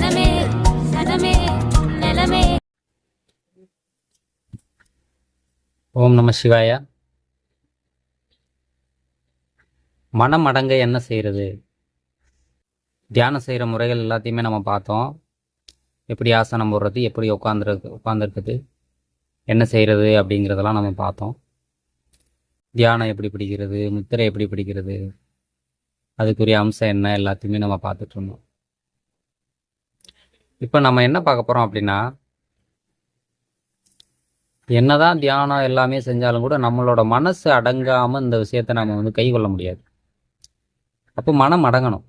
சனமே சனமே ஓம் நம சிவாயா. மனம் அடங்க என்ன செய்கிறது? தியானம் செய்கிற முறைகள் எல்லாத்தையுமே நம்ம பார்த்தோம். எப்படி ஆசனம் போடுறது எப்படி உட்காந்துருக்கு உட்காந்துருக்குது என்ன செய்கிறது அப்படிங்கிறதெல்லாம் நம்ம பார்த்தோம். தியானம் எப்படி பிடிக்கிறது முத்திரை எப்படி பிடிக்கிறது அதுக்குரிய அம்சம் என்ன எல்லாத்தையுமே நம்ம பார்த்துட்டு இருந்தோம். இப்போ நம்ம என்ன பார்க்க போகிறோம் அப்படின்னா என்னதான் தியானம் எல்லாமே செஞ்சாலும் கூட நம்மளோட மனசு அடங்காமல் இந்த விஷயத்தை நம்ம வந்து கை கொள்ள முடியாது. அப்போ மனம் அடங்கணும்.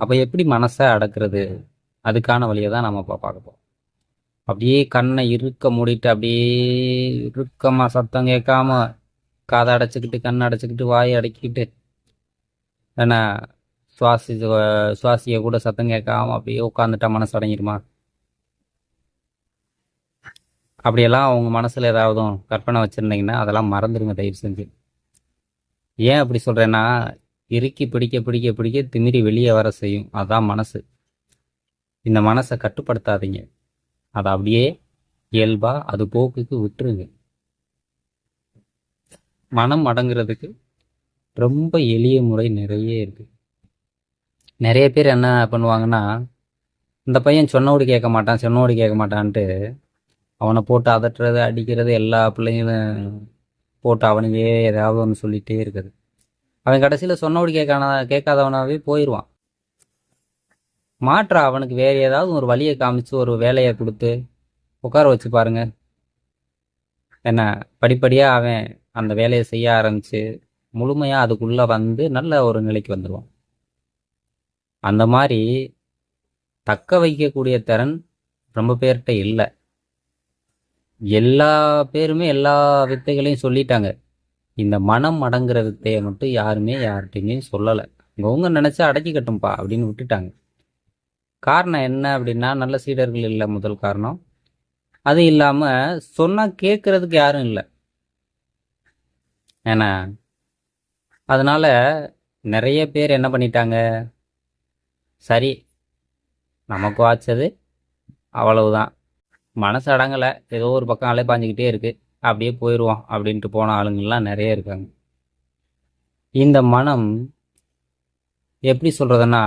அப்போ எப்படி மனசை அடக்கிறது? அதுக்கான வழியை தான் நம்ம இப்போ பார்க்க போகிறோம் அப்படியே கண்ணை இறுக்க மூடிட்டு அப்படியே இறுக்கமாக சத்தம் கேட்காம காதை அடைச்சிக்கிட்டு கண்ணை அடைச்சிக்கிட்டு வாயை அடக்கிக்கிட்டு ஏன்னா சுவாசி சுவாசிய கூட சத்தம் கேட்காம அப்படியே உட்காந்துட்டா மனசு அடங்கிடுமா? அப்படியெல்லாம் அவங்க மனசில் ஏதாவது கற்பனை வச்சுருந்தீங்கன்னா அதெல்லாம் மறந்துடுங்க தயவு செஞ்சு. ஏன் அப்படி சொல்கிறேன்னா இறுக்கி பிடிக்க பிடிக்க பிடிக்க திமிரி வெளியே வர செய்யும். அதுதான் மனசு. இந்த மனசை கட்டுப்படுத்தாதீங்க. அதை அப்படியே இயல்பாக அது போக்குக்கு விட்டுருங்க. மனம் அடங்குறதுக்கு ரொம்ப எளிய முறை நிறைய இருக்குது நிறைய பேர் என்ன பண்ணுவாங்கன்னா இந்த பையன் சொன்னோடு கேட்க மாட்டான் சொன்னோடு கேட்க மாட்டான்ட்டு அவனை போட்டு அதட்டுறது அடிக்கிறது எல்லா பிள்ளைங்களும் போட்டு அவனுக்கே ஏதாவது ஒன்று சொல்லிகிட்டே இருக்குது. அவன் கடைசியில் சொன்னோடு கேட்கான கேட்காதவனாவே போயிடுவான் மாற்ற அவனுக்கு வேறு ஏதாவது ஒரு வழியை காமிச்சு ஒரு வேலையை கொடுத்து உட்கார வச்சு பாருங்க. என்ன படிப்படியாக அவன் அந்த வேலையை செய்ய ஆரம்பித்து முழுமையாக அதுக்குள்ளே வந்து நல்ல ஒரு நிலைக்கு வந்துடுவான் அந்த மாதிரி தக்க வைக்கக்கூடிய திறன் ரொம்ப பேர்கிட்ட இல்லை. எல்லா பேருமே எல்லா வித்தைகளையும் சொல்லிட்டாங்க. இந்த மனம் அடங்குற வித்தையை மட்டும் யாருமே யார்கிட்டையுமே சொல்லலை. அவங்க நினச்சா அடக்கிக்கட்டும்பா அப்படின்னு விட்டுட்டாங்க. காரணம் என்ன அப்படின்னா நல்ல சீடர்கள் இல்லை முதல் காரணம். அது இல்லாமல் சொன்னால் கேட்குறதுக்கு யாரும் இல்லை. ஏன்னா அதனால் நிறைய பேர் என்ன பண்ணிட்டாங்க? சரி நமக்கு வாச்சது அவ்வளவுதான். மனசு அடங்கலை ஏதோ ஒரு பக்கம் அலைப்பாஞ்சிக்கிட்டே இருக்குது அப்படியே போயிடுவோம் அப்படின்ட்டு போன ஆளுங்கள்லாம் நிறைய இருக்காங்க. இந்த மனம் எப்படி சொல்கிறதுன்னா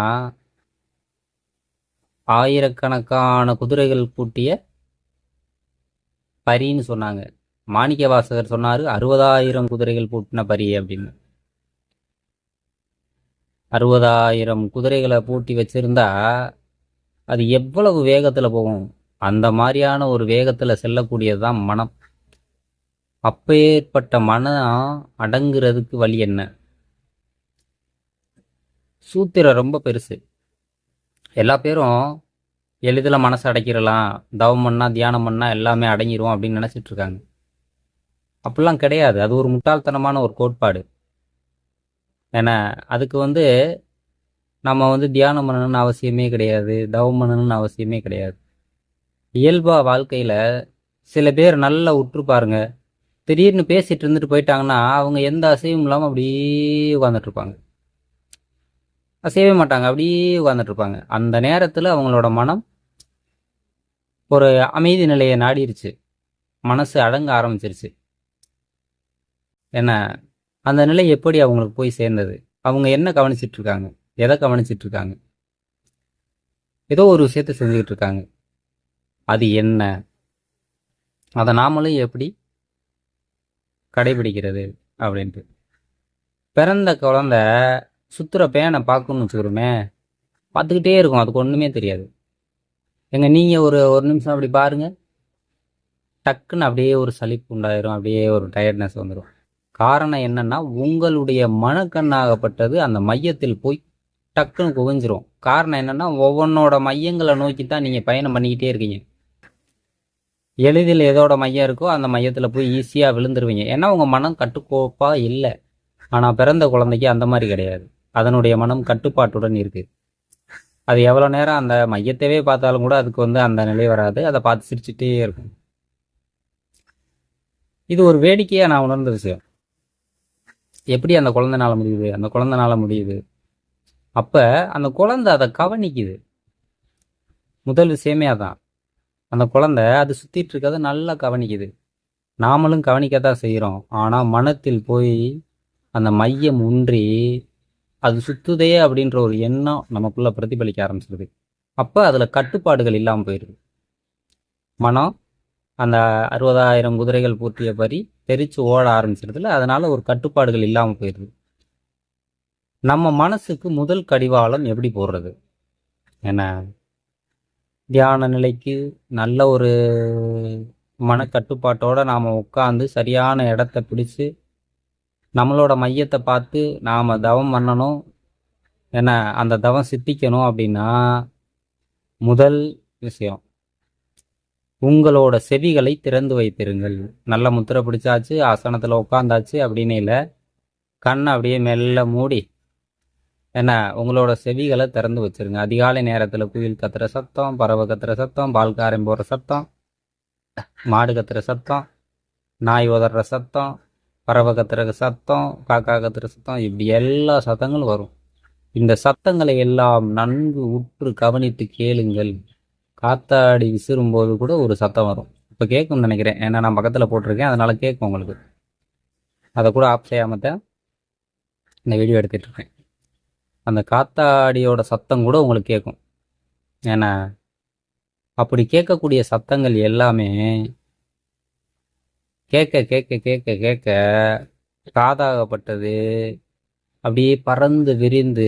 ஆயிரக்கணக்கான குதிரைகள் பூட்டிய பரின்னு சொன்னாங்க. மாணிக்க வாசகர் சொன்னார் அறுபதாயிரம் குதிரைகள் பூட்டின பரி அப்படின்னு. அறுபதாயிரம் குதிரைகளை பூட்டி வச்சுருந்தா அது எவ்வளவு வேகத்தில் போகும்? அந்த மாதிரியான ஒரு வேகத்தில் செல்லக்கூடியது தான் மனம். அப்பேற்பட்ட மனம் அடங்குறதுக்கு வழி என்ன? சூத்திரம் ரொம்ப பெருசு. எல்லா பேரும் எளிதில் மனசை அடைக்கிறலாம் தவம் பண்ணால் தியானம் பண்ணால் எல்லாமே அடங்கிரும் அப்படின்னு நினச்சிட்ருக்காங்க அப்படிலாம் கிடையாது. அது ஒரு முட்டாள்தனமான ஒரு கோட்பாடு. ஏன்னா அதுக்கு வந்து நம்ம வந்து தியானம் பண்ணணும்னு அவசியமே கிடையாது தவம் பண்ணணும்னு அவசியமே கிடையாது. இயல்பாக வாழ்க்கையில் சில பேர் நல்லா உற்று பாருங்க திடீர்னு பேசிட்டு இருந்துட்டு போயிட்டாங்கன்னா அவங்க எந்த அசைவும் இல்லாமல் அப்படியே உட்காந்துட்டு இருப்பாங்க அசையவே மாட்டாங்க அப்படியே உட்காந்துட்ருப்பாங்க அந்த நேரத்தில் அவங்களோட மனம் ஒரு அமைதி நிலையை நாடிருச்சு. மனசு அடங்க ஆரம்பிச்சிருச்சு. என்ன அந்த நிலை எப்படி அவங்களுக்கு போய் சேர்ந்தது? அவங்க என்ன கவனிச்சிட்டு இருக்காங்க எதை கவனிச்சிட்டு இருக்காங்க ஏதோ ஒரு விஷயத்த செஞ்சுக்கிட்டு இருக்காங்க அது என்ன? அதை நாமளும் எப்படி கடைபிடிக்கிறது அப்படின்ட்டு. பிறந்த குழந்த சுற்றுற பேனை பார்க்கணும்னு வச்சுக்கிறோமே பார்த்துக்கிட்டே இருக்கும். அதுக்கு ஒன்றுமே தெரியாது. எங்க நீங்கள் ஒரு ஒரு நிமிஷம் அப்படி பாருங்க. டக்குன்னு அப்படியே ஒரு சலிப்பு உண்டாயிரும். அப்படியே ஒரு டயர்ட்னஸ் வந்துடும் காரணம் என்னன்னா உங்களுடைய மனக்கண்ணாகப்பட்டது அந்த மையத்தில் போய் டக்குன்னு குவிஞ்சிரும் காரணம் என்னன்னா ஒவ்வொன்றோட மையங்களை நோக்கி தான் நீங்கள் பயணம் பண்ணிக்கிட்டே இருக்கீங்க. எளிதில் எதோட மையம் இருக்கோ அந்த மையத்தில் போய் ஈஸியாக விழுந்துருவீங்க. ஏன்னா உங்கள் மனம் கட்டுக்கோப்பாக இல்லை. ஆனால் பிறந்த குழந்தைக்கு அந்த மாதிரி கிடையாது. அதனுடைய மனம் கட்டுப்பாட்டுடன் இருக்குது அது எவ்வளோ நேரம் அந்த மையத்தவே பார்த்தாலும் கூட அதுக்கு வந்து அந்த நிலை வராது. அதை பார்த்து சிரிச்சுட்டே இருக்கும். இது ஒரு வேடிக்கையாக நான் உணர்ந்த விஷயம். எப்படி அந்த குழந்தைனால முடியுது? அந்த குழந்தைனால முடியுது. அப்போ அந்த குழந்தை அதை கவனிக்குது. முதல் விஷயமே அதான். அந்த குழந்தை அது சுற்றிட்டு இருக்கிறத நல்லா கவனிக்குது. நாமளும் கவனிக்க தான் செய்கிறோம் ஆனால் மனத்தில் போய் அந்த மையம் ஒன்றி அது சுத்துதே அப்படின்ற ஒரு எண்ணம் நமக்குள்ளே பிரதிபலிக்க ஆரம்பிச்சிருது. அப்போ அதில் கட்டுப்பாடுகள் இல்லாமல் போயிடுது மனம் அந்த அறுபதாயிரம் குதிரைகள் பூட்டிய பறி தெரித்து ஓட ஆரம்பிச்சிருதுல அதனால் ஒரு கட்டுப்பாடுகள் இல்லாமல் போயிடுது நம்ம மனசுக்கு முதல் கடிவாளம் எப்படி போடுறது? என்ன? தியான நிலைக்கு நல்ல ஒரு மனக்கட்டுப்பாட்டோடு நாம் உட்காந்து சரியான இடத்த பிடிச்சு நம்மளோட மையத்தை பார்த்து நாம் தவம் பண்ணணும். என்ன? அந்த தவம் சித்திக்கணும் அப்படின்னா முதல் விஷயம். உங்களோட செவிகளை திறந்து வைத்திருங்கள். நல்ல முத்திரை பிடிச்சாச்சு ஆசனத்தில் உட்காந்தாச்சு அப்படின்னு இல்லை. கண்ணை அப்படியே மெல்ல மூடி என்ன உங்களோட செவிகளை திறந்து வச்சிருங்க. அதிகாலை நேரத்தில் குயில் கத்துற சத்தம் பறவை கத்துற சத்தம் பால்காரன் போடுற சத்தம் மாடு கத்துற சத்தம் நாய் உதற சத்தம் பறவை கத்துற சத்தம் காக்கா கத்துற சத்தம் இப்படி எல்லா சத்தங்களும் வரும். இந்த சத்தங்களை எல்லாம் நன்கு உற்று கவனித்து கேளுங்கள். காத்தாடி விசிறும்போது கூட ஒரு சத்தம் வரும். இப்போ கேட்கும்னு நினைக்கிறேன். ஏன்னா நான் பக்கத்தில் போட்டிருக்கேன். அதனால் கேட்கும் உங்களுக்கு. அதை கூட ஆஃப் செய்யாமல் தான் இந்த வீடியோ எடுத்துகிட்ருக்கேன் அந்த காத்தாடியோட சத்தம் கூட உங்களுக்கு கேட்கும் ஏன்னா அப்படி கேட்கக்கூடிய சத்தங்கள் எல்லாமே கேட்க கேட்க கேட்க கேட்க காதாகப்பட்டது. அப்படியே பறந்து விரிந்து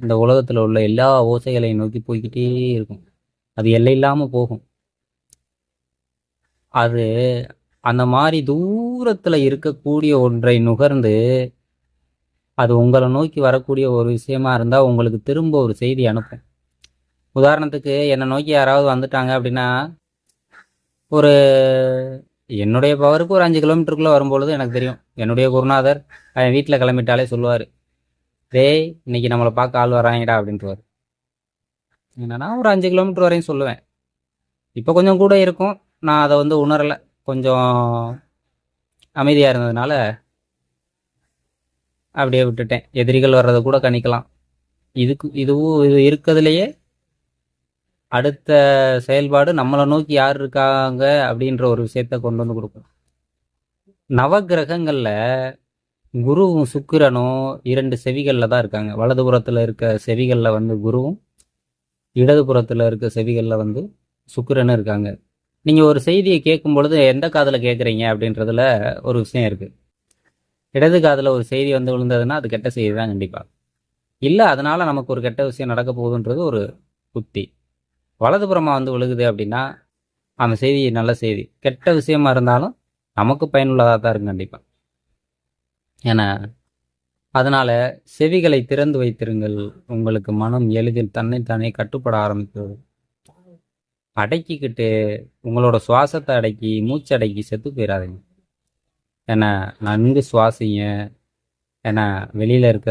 இந்த உலகத்தில் உள்ள எல்லா ஓசைகளையும் நோக்கி போய்க்கிட்டே இருக்கும். அது எல்லை இல்லாமல் போகும். அது அந்த மாதிரி தூரத்தில் இருக்கக்கூடிய ஒன்றை நுகர்ந்து அது உங்களை நோக்கி வரக்கூடிய ஒரு விஷயமா இருந்தால் உங்களுக்கு திரும்ப ஒரு செய்தி அனுப்பும். உதாரணத்துக்கு என்னை நோக்கி யாராவது வந்துட்டாங்க அப்படின்னா ஒரு என்னுடைய பவருக்கு ஒரு அஞ்சு கிலோமீட்டருக்குள்ளே வரும்பொழுது எனக்கு தெரியும் என்னுடைய குருநாதர் அவன் வீட்டில் கிளம்பிட்டாலே சொல்லுவார் டேய் இன்னைக்கு நம்மளை பார்க்க ஆள் வராங்கடா அப்படின்ட்டுவார் என்னென்னா ஒரு அஞ்சு கிலோமீட்டர் வரையும் சொல்லுவேன். இப்போ கொஞ்சம் கூட இருக்கும். நான் அதை வந்து உணரலை. கொஞ்சம் அமைதியாக இருந்ததுனால அப்படியே விட்டுட்டேன். எதிரிகள் வர்றதை கூட கணிக்கலாம். இதுக்கு இதுவும் இது இருக்கிறதுலையே அடுத்த செயல்பாடு நம்மளை நோக்கி யார் இருக்காங்க அப்படின்ற ஒரு விஷயத்த கொண்டு வந்து கொடுக்கும். நவகிரகங்களில் குருவும் சுக்கிரனும் இரண்டு செவிகளில் தான் இருக்காங்க. வலதுபுறத்தில் இருக்க செவிகளில் வந்து குருவும் இடதுபுறத்தில் இருக்க செவிகளில் வந்து சுக்கிரனும் இருக்காங்க. நீங்கள் ஒரு செய்தியை கேட்கும் பொழுது எந்த காதில் கேட்குறீங்க அப்படின்றதுல ஒரு விஷயம் இருக்குது இடது காதில் ஒரு செய்தி வந்து விழுந்ததுன்னா அது கெட்ட செய்தி தான் கண்டிப்பாக இல்லை அதனால் நமக்கு ஒரு கெட்ட விஷயம் நடக்க போகுதுன்றது ஒரு புத்தி வலதுபுறமாக வந்து விழுகுது அப்படின்னா அந்த செய்தி நல்ல செய்தி. கெட்ட விஷயமா இருந்தாலும் நமக்கு பயனுள்ளதாக தான் இருக்கும் கண்டிப்பாக ஏன்னா அதனால் செவிகளை திறந்து வைத்திருங்கள். உங்களுக்கு மனம் எளிதில் தன்னைத்தானே கட்டுப்பட ஆரம்பித்தது. அடக்கிக்கிட்டு உங்களோட சுவாசத்தை அடக்கி மூச்சு அடக்கி செத்து போயிடாதீங்க ஏன்னா நன்கு சுவாசிங்க. ஏன்னா வெளியில் இருக்க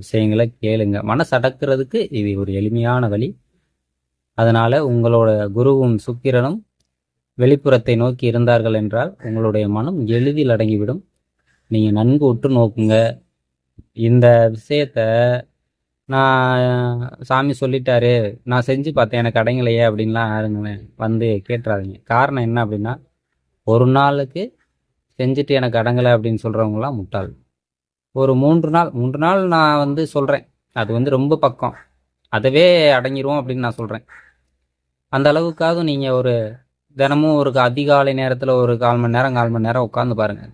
விஷயங்களை கேளுங்க. மனசு அடக்கிறதுக்கு இது ஒரு எளிமையான வழி. அதனால் உங்களோட குருவும் சுக்கிரனும் வெளிப்புறத்தை நோக்கி இருந்தார்கள் என்றால் உங்களுடைய மனம் எளிதில் அடங்கிவிடும். நீங்கள் நன்கு உற்று நோக்குங்க. இந்த விஷயத்த நான் சாமி சொல்லிட்டாரு. நான் செஞ்சு பார்த்தேன் எனக்கு அடங்கலையே அப்படின்லாம் யாருங்களேன் வந்து கேட்டுறாதீங்க. காரணம் என்ன அப்படின்னா ஒரு நாளுக்கு செஞ்சுட்டு எனக்கு அடங்கலை அப்படின்னு சொல்கிறவங்களாம் முட்டாள். ஒரு மூன்று நாள் மூன்று நாள் நான் வந்து சொல்கிறேன் அது வந்து ரொம்ப பக்கம். அதவே அடங்கிடுவோம் அப்படின்னு நான் சொல்கிறேன் அந்த அளவுக்காவது நீங்கள் ஒரு தினமும் ஒரு அதிகாலை நேரத்தில் ஒரு கால் மணி நேரம் கால் மணி நேரம் உட்காந்து பாருங்கள்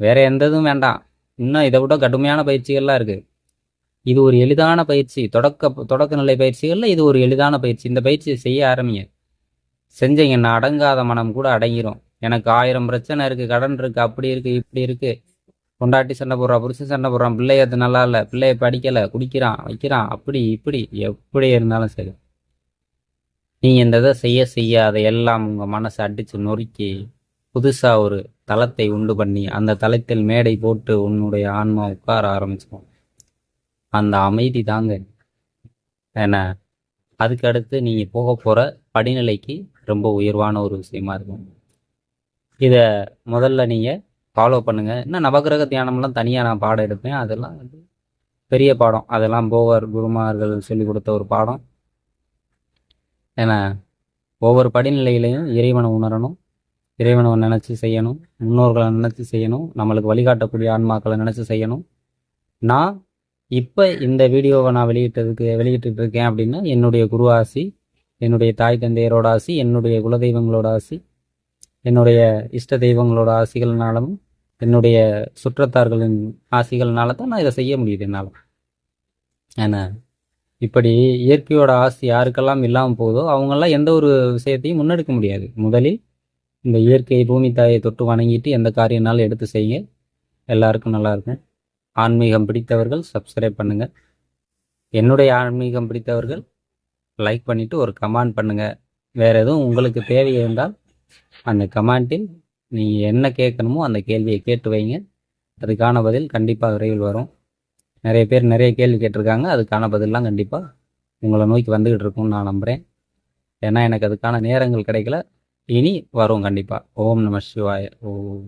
வேறு எந்த இதுவும் வேண்டாம். இன்னும் இதை விட கடுமையான பயிற்சிகள்லாம் இருக்குது இது ஒரு எளிதான பயிற்சி. தொடக்க தொடக்க நிலை பயிற்சிகளில் இது ஒரு எளிதான பயிற்சி. இந்த பயிற்சியை செய்ய ஆரம்பிங்க. செஞ்சீங்கன்னா அடங்காத மனம் கூட அடங்கிரும். எனக்கு ஆயிரம் பிரச்சனை இருக்குது கடன் இருக்குது அப்படி இருக்குது இப்படி இருக்குது கொண்டாட்டி சண்டை போடுறான் புருஷன் சண்டை போடுறான் பிள்ளை அது நல்லா இல்லை பிள்ளைய படிக்கலை குடிக்கிறான் வைக்கிறான் அப்படி இப்படி எப்படி இருந்தாலும் சரி. நீங்கள் இந்த இதை செய்ய செய்ய அதை எல்லாம் உங்கள் மனசை அடித்து நொறுக்கி புதுசாக ஒரு தளத்தை உண்டு பண்ணி அந்த தளத்தில் மேடை போட்டு உன்னுடைய ஆன்மா உட்கார ஆரம்பிச்சிடும் அந்த அமைதி தாங்க. என்ன அதுக்கு அடுத்து நீங்கள் போக போகிற படிநிலைக்கு ரொம்ப உயர்வான ஒரு விஷயமா இருக்கும். இதை முதல்ல நீங்கள் ஃபாலோ பண்ணுங்கள் இன்னும் நவகிரக தியானம்லாம் தனியாக நான் பாடம் எடுப்பேன். அதெல்லாம் வந்து பெரிய பாடம். அதெல்லாம் போவர் குருமார்கள் சொல்லி கொடுத்த ஒரு பாடம். ஏன்னா ஒவ்வொரு படிநிலையிலையும் இறைவனை உணரணும். இறைவனை நினச்சி செய்யணும் முன்னோர்களை நினச்சி செய்யணும் நம்மளுக்கு வழிகாட்டக்கூடிய ஆன்மாக்களை நினச்சி செய்யணும். நான் இப்போ இந்த வீடியோவை நான் வெளியிட்டதுக்கு வெளியிட்டு இருக்கேன் அப்படின்னா என்னுடைய குரு ஆசி என்னுடைய தாய் தந்தையரோட ஆசி என்னுடைய குலதெய்வங்களோட ஆசி என்னுடைய இஷ்ட தெய்வங்களோட ஆசிகள்னாலும் என்னுடைய சுற்றத்தார்களின் ஆசிகள்னால தான் நான் இதை செய்ய முடியுது என்னால். ஏன்னா இப்படி இயற்கையோட ஆசி யாருக்கெல்லாம் இல்லாமல் போதோ அவங்கெல்லாம் எந்த ஒரு விஷயத்தையும் முன்னெடுக்க முடியாது. முதலில் இந்த இயற்கை பூமி தாயை தொட்டு வணங்கிட்டு எந்த காரியம்னாலும் எடுத்து செய்யுங்க. எல்லாருக்கும் நல்லா இருக்கும் ஆன்மீகம் பிடித்தவர்கள் சப்ஸ்கிரைப் பண்ணுங்கள் என்னுடைய ஆன்மீகம் பிடித்தவர்கள் லைக் பண்ணிவிட்டு ஒரு கமெண்ட் பண்ணுங்கள் வேறு எதுவும் உங்களுக்கு தேவை இருந்தால் அந்த கமெண்டில் நீங்கள் என்ன கேட்கணுமோ அந்த கேள்வியை கேட்டு வைங்க. அதுக்கான பதில் கண்டிப்பாக விரைவில் வரும். நிறைய பேர் நிறைய கேள்வி கேட்டிருக்காங்க. அதுக்கான பதிலெலாம் கண்டிப்பாக உங்களை நோக்கி வந்துக்கிட்டு இருக்கும்னு நான் நம்புகிறேன் ஏன்னா எனக்கு அதுக்கான நேரங்கள் கிடைக்கல. இனி வரும் கண்டிப்பாக ஓம் நம சிவாய ஓம்